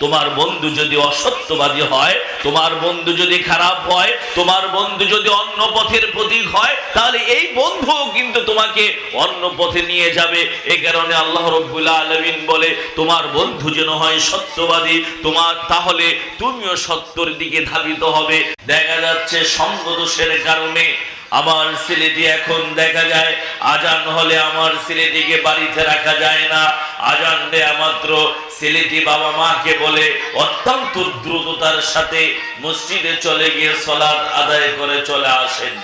তোমার বন্ধু যদি অসত্যবাদী হয়, তোমার বন্ধু যদি খারাপ হয়, তোমার বন্ধু যদি অন্য পথের প্রতীক হয়, তাহলে এই বন্ধু কিন্তু তোমাকে অন্য পথে নিয়ে যাবে। এই কারণে আল্লাহ রব্বুল আলমিন বলে, তোমার বন্ধু যেন হয় সত্যবাদী, তোমার তাহলে তুমিও সত্যর দিকে ধাবিত হবে। দেখা যাচ্ছে সঙ্গ দোষের কারণে আমার ছেলেটি এখন দেখা যায়, আজান হলে আমার ছেলেটিকে বাড়িতে রাখা যায় না। আজান দেয়া মাত্র ছেলেটি বাবা মাকে বলে, অত্যন্ত দ্রুততার সাথে মসজিদে চলে গিয়ে সলাৎ আদায় করে চলে আসেন।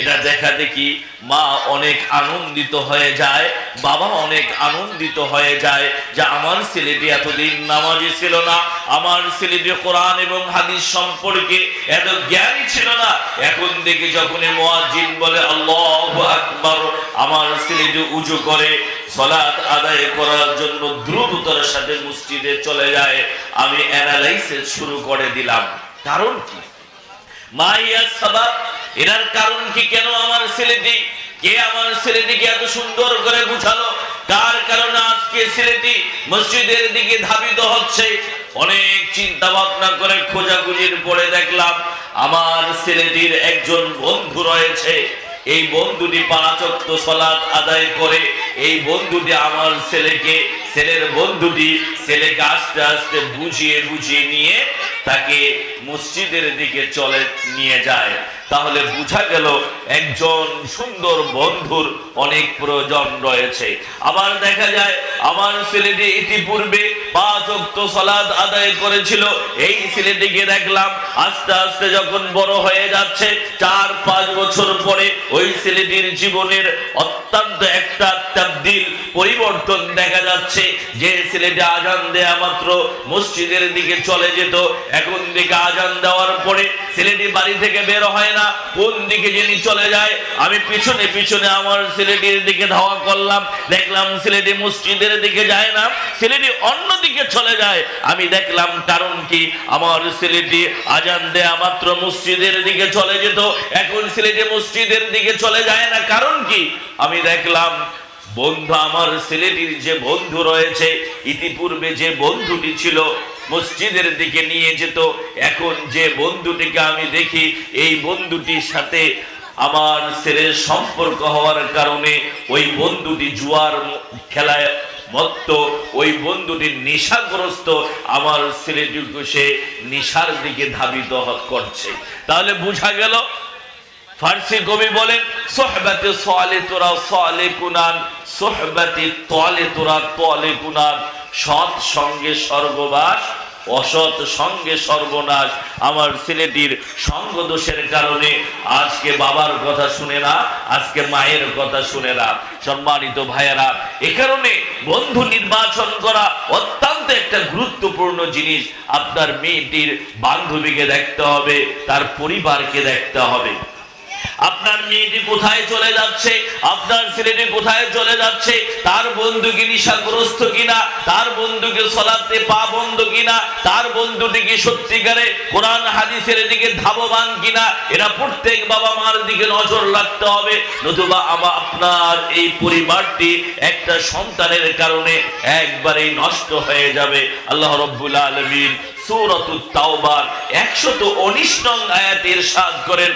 এটা দেখা দেখি মা অনেক আনন্দিত হয়ে যায়, বাবা অনেক আনন্দিত হয়ে যায় যে আমার ছেলেটি এতদিন নামাজি ছিল না, আমার ছেলেটি কোরআন এবং হাদিস সম্পর্কে এত জ্ঞানী ছিল না। এখন দেখি যখন মোয়াজিন বলে, আল্লাহ আকবর, আমার ছেলেটি উঁচু করে সলাৎ আদায় করার জন্য দ্রুততার সাথে মসজিদে চলে যায়। আমি অ্যানালাইসিস শুরু করে দিলাম। কারণ কি? মাইয়া সাবাব এটার কারণ কি কেন আমার ছেলেটি? কে আমার ছেলেটিকে এত সুন্দর করে বুঝালো? কার কারণে আজকে ছেলেটি মসজিদের দিকে ধাবিত হচ্ছে? অনেক চিন্তা ভাবনা করে খোঁজাখুঁজির পরে দেখলাম, আমার ছেলেটির একজন বন্ধু রয়েছে। এই বন্ধুটি পাঁচক্ত সলাদ আদায় করে, এই বন্ধুটি আমার ছেলেকে, ছেলের বন্ধুটি ছেলেকে আস্তে আস্তে বুঝিয়ে বুঝিয়ে নিয়ে তাকে মসজিদের দিকে চলে নিয়ে যায়। তাহলে বোঝা গেল একজন সুন্দর বন্ধুর অনেক প্রয়োজন রয়েছে। আবার দেখা যায়, আমার ছেলেটি ইতিপূর্বে পাঁচ অক্ত সলাদ আদায় করেছিল। এই ছেলেটিকে দেখলাম আস্তে আস্তে যখন বড় হয়ে যাচ্ছে, চার পাঁচ বছর পরে ওই ছেলেটির জীবনের অত্যন্ত একটা তাবদিল, পরিবর্তন দেখা যাচ্ছে। যে ছেলেটি আজান দেয়া মাত্র মসজিদের দিকে চলে যেত, এখন দিকে আজান দেওয়ার পরে ছেলেটি বাড়ি থেকে বের হয় না। কোন দিকে যিনি চলে যায়, আমি পিছনে পিছনে আমার ছেলেটির দিকে ধাওয়া করলাম, দেখলাম ছেলেটি মসজিদের দিকে যায় না, ছেলেটি অন্য দিকে চলে যায়। আমি দেখলাম কারণ কি, আমার ছেলেটি আজান দেয়া মাত্র মসজিদের দিকে চলে যেত, এখন ছেলেটি মসজিদের দিকে চলে যায় না, কারণ কি? আমি দেখলাম বন্ধু আমার ছেলেটির যে বন্ধু রয়েছে, ইতিপূর্বে যে বন্ধুটি ছিল, মসজিদের দিকে নিয়ে যেত। এখন যে বন্ধুটিকে আমি দেখি, এই বন্ধুটির সাথে আমার ছেলের সম্পর্ক হওয়ার কারণে ওই বন্ধুটি জুয়ার খেলায় মত্ত। ওই বন্ধুটি নেশাগ্রস্ত। আমার ছেলেটিকে সে নেশার দিকে ধাবিত করছে। তাহলে বোঝা গেল ফার্সি কবি বলেন, সোহবাতে সোয়ালে তোরা, সোয়ালে কুনান, সোহবাতে তলে তোরা তলে কুনান। সৎ সঙ্গে স্বর্গবাস, অসৎ সঙ্গে সর্বনাশ আমার ছেলেটির সঙ্গ দোষের কারণে আজকে বাবার কথা শুনে না, আজকে মায়ের কথা শুনে না। সম্মানিত ভাইয়েরা, এ কারণে বন্ধু নির্বাচন করা অত্যন্ত একটা গুরুত্বপূর্ণ জিনিস। আপনার মেয়েটির বান্ধবীকে দেখতে হবে, তার পরিবারকে দেখতে হবে। আপনার মেয়েটি কোথায় চলে যাচ্ছে? আপনার ছেলেটি কোথায় চলে যাচ্ছে? তার বন্ধুকে নিশাগ্রস্ত কিনা? তার বন্ধুকে সলাতে পা বন্ধ কিনা? তার বন্ধুটি কি সত্যিকারে কোরআন, হাদিসের দিকে ধাবমান কিনা? এরা প্রত্যেক বাবা মার দিকে নজর রাখতে হবে। নতুবা আমা আপনার এই পরিবারটি একটা সন্তানের কারণে একবারেই নষ্ট হয়ে যাবে। আল্লাহ রব্বুল আলমিন সূরাতুত তাওবার। 119 নং আয়াতে ইরশাদ করেন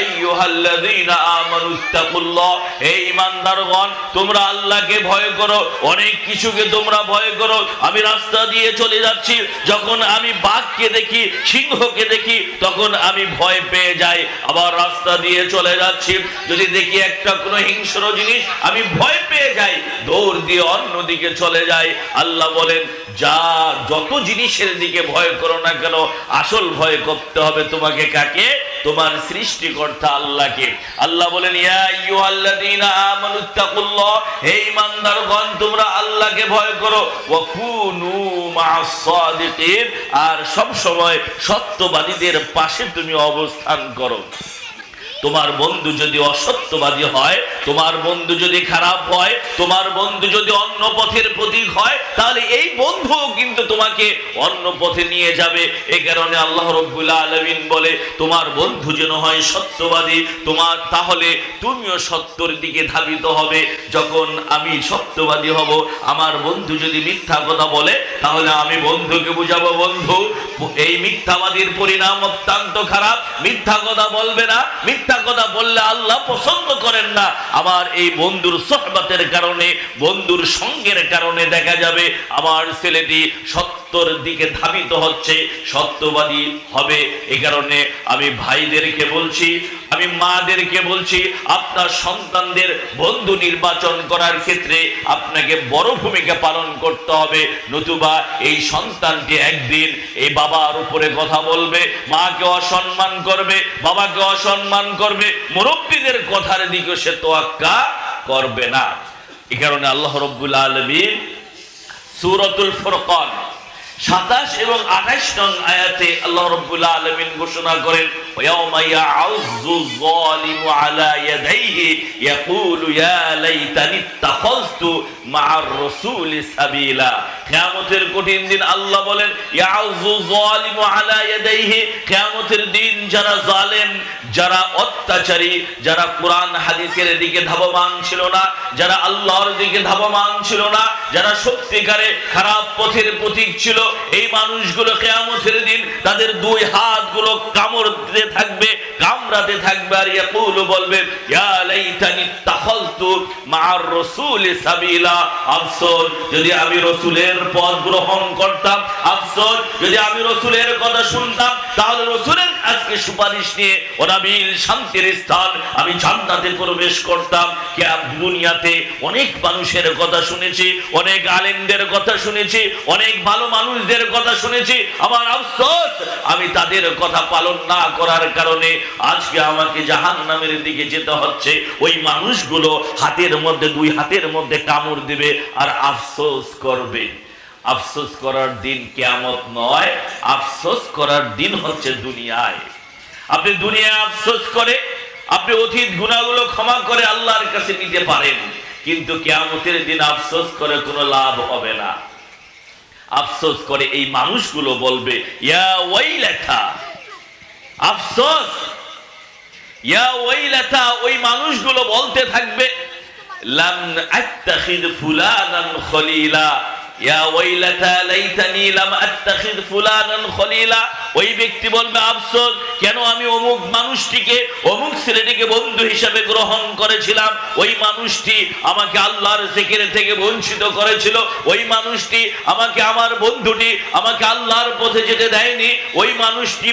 আইয়ুহাল্লাযীনা আমানুত্তাকুল্লাহ হে ঈমানদারগণ, তোমরা আল্লাহকে ভয় করো, অনেক কিছুকে তোমরা ভয় করো। আমি রাস্তা দিয়ে চলে যাচ্ছি, যখন আমি বাঘকে দেখি, সিংহকে দেখি, তখন আমি ভয় পেয়ে যাই। আবার রাস্তা দিয়ে চলে যাচ্ছি, যদি দেখি একটা কোনো হিংস্র জিনিস, আমি ভয় পেয়ে যাই। দৌড় দিয়ে অন্যদিকে চলে যাই। আল্লাহ বলেন, যা, যত জিনিসের দিকে ভয় করো না কেন? আসল ভয় করতে হবে তোমাকে কাকে? তোমার সৃষ্টিকর্তা আল্লাহকে। আল্লাহ বলেন আল্লাহকে ভয় করো। আর সব সময় সত্যবাদীদের পাশে তুমি অবস্থান করো। তোমার বন্ধু যদি অসত্যবাদী হয়, তোমার বন্ধু যদি খারাপ হয়, তোমার বন্ধু যদি অন্য পথের প্রতীক হয়, তাহলে এই বন্ধু কিন্তু তোমাকে অন্য পথে নিয়ে যাবে। এ কারণে আল্লাহ রব্বুল আলমিন বলে, তোমার বন্ধু যেন হয় সত্যবাদী, তোমার তাহলে তুমিও সত্যর দিকে ধাবিত হবে। যখন আমি সত্যবাদী হব, আমার বন্ধু যদি মিথ্যা কথা বলে, তাহলে আমি বন্ধুকে বুঝাবো, বন্ধু এই মিথ্যাবাদীর পরিণাম অত্যন্ত খারাপ। মিথ্যা কথা বলবে না। মিথ্যা কথা বললে আল্লাহ পছন্দ করেন না। আমার এই বন্ধুর সহবতের কারণে, বন্ধুর সঙ্গের কারণে দেখা যাবে আমার ছেলেটি সত্যর দিকে ধাবিত হচ্ছে, সত্যবাদী হবে। এ কারণে আমি ভাইদেরকে বলছি, আমি মাদেরকে বলছি, আপনার সন্তানদের বন্ধু নির্বাচন করার ক্ষেত্রে আপনাকে বড় ভূমিকা পালন করতে হবে। নতুবা এই সন্তানটি একদিন এই বাবার উপরে কথা বলবে, মাকে অসম্মান করবে, বাবাকে অসম্মান করবে, মুরব্বীদের কথার দিকে সে তোয়াক্কা করবে না। এই কারণে আল্লাহ রব্বুল আলমিন সুরতুল ফুরকান সাতাশ এবং আঠাশ নং আয়াতে আল্লাহ রব্বুল আলমিন ঘোষণা করেন কেয়ামতের কঠিন দিন আল্লাহ বলেন কেয়ামতের দিন যারা জালেম, যারা অত্যাচারী, যারা কোরআন, হাদিসের দিকে ধাবমান ছিল না, যারা আল্লাহর দিকে ধাবমান ছিল না, যারা সত্যিকারে খারাপ পথের প্রতীক ছিল, এই মানুষগুলো কেয়ামতের দিন তাদের দুই হাতগুলো কামড় দিতে থাকবে, কামড়াতে থাকবে আর ইয়াকুল বলবে, ইয়া লাইতানি তাখাযতু মা'আর রাসূলি সাবিলা। আফসোস, যদি আমি রাসূলের পথ গ্রহণ করতাম। আফসোস, যদি আমি রাসূলের কথা শুনতাম, তাহলে রাসূলের আজকে সুপারিশ নিয়ে অনাবিল শান্তির স্থান আমি জান্নাতে প্রবেশ করতাম। কে দুনিয়াতে অনেক মানুষের কথা শুনেছি, অনেক আলেমদের কথা শুনেছি, অনেক ভালো মানুষদের কথা শুনেছি। আমার আফসোস, আমি তাদের কথা পালন না করার কারণে আজকে আমাকে জাহান নামের দিকে যেতে হচ্ছে। ওই মানুষগুলো হাতের মধ্যে, দুই হাতের মধ্যে কামড় দিবে আর আফসোস করবে। আফসোস করার দিন কেয়ামত নয়, আফসোস করার দিন হচ্ছে দুনিয়ায়। আপনি দুনিয়ায় আফসোস করে, আপনি অতীত গুণাগুলো ক্ষমা করে আল্লাহর কাছে নিতে পারেন, কিন্তু কেয়ামতের দিন আফসোস করে কোনো লাভ হবে না। আফসোস করে এই মানুষগুলো বলবে, ইয়া ওয়াইলাতা, আফসোস, ইয়া ওয়াইলাতা, ওই মানুষগুলো বলতে থাকবে, লাম আত্তাখিদ ফুলানান খলিলা আমার বন্ধুটি আমাকে আল্লাহর পথে যেতে দেয়নি। ওই মানুষটি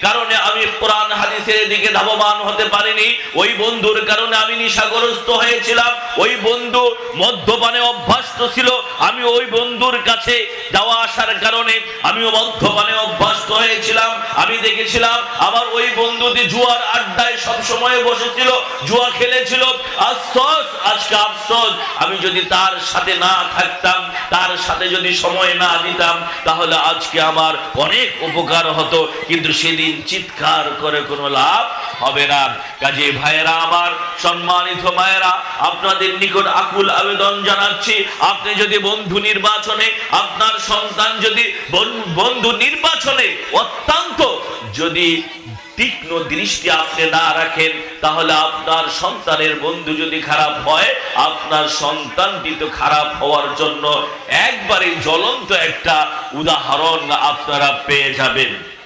কারণে আমি কোরআন হাদিসের দিকে ধাবমান হতে পারিনি। ওই বন্ধুর কারণে আমি নিশাগ্রস্ত হয়েছিলাম। ওই বন্ধু মদ্যপানে অভ্যস্ত ছিল। আমি ওই বন্ধুর কাছে যাওয়া আসার কারণে আমিও মদ্যপানে অভ্যস্ত হয়েছিলাম। আমি দেখেছিলাম আমার ওই বন্ধুটি জুয়ার আড্ডায় সব সময় বসেছিল, জুয়া খেলেছিল। আফসোস, আজকে আফসোস, আমি যদি তার সাথে না থাকতাম, তার সাথে যদি সময় না দিতাম, তাহলে আজকে আমার অনেক উপকার হতো। কিন্তু সেদিন চিৎকার করে কোনো লাভ হবে না। কাজে ভাইয়েরা আমার, সম্মানিত মায়েরা, আপনাদের নিকট আকুল আবেদন জানাচ্ছি, আপনি যদি বন্ধু নির্বাচনে আপনার সন্তান যদি বন্ধু নির্বাচনে অত্যন্ত যদি তীক্ষ্ণ দৃষ্টি আপনি না রাখেন, তাহলে আপনার সন্তানের বন্ধু যদি খারাপ হয়, আপনার সন্তানটি তো খারাপ হওয়ার জন্য একবারে জ্বলন্ত একটা উদাহরণ আপনারা পেয়ে যাবেন।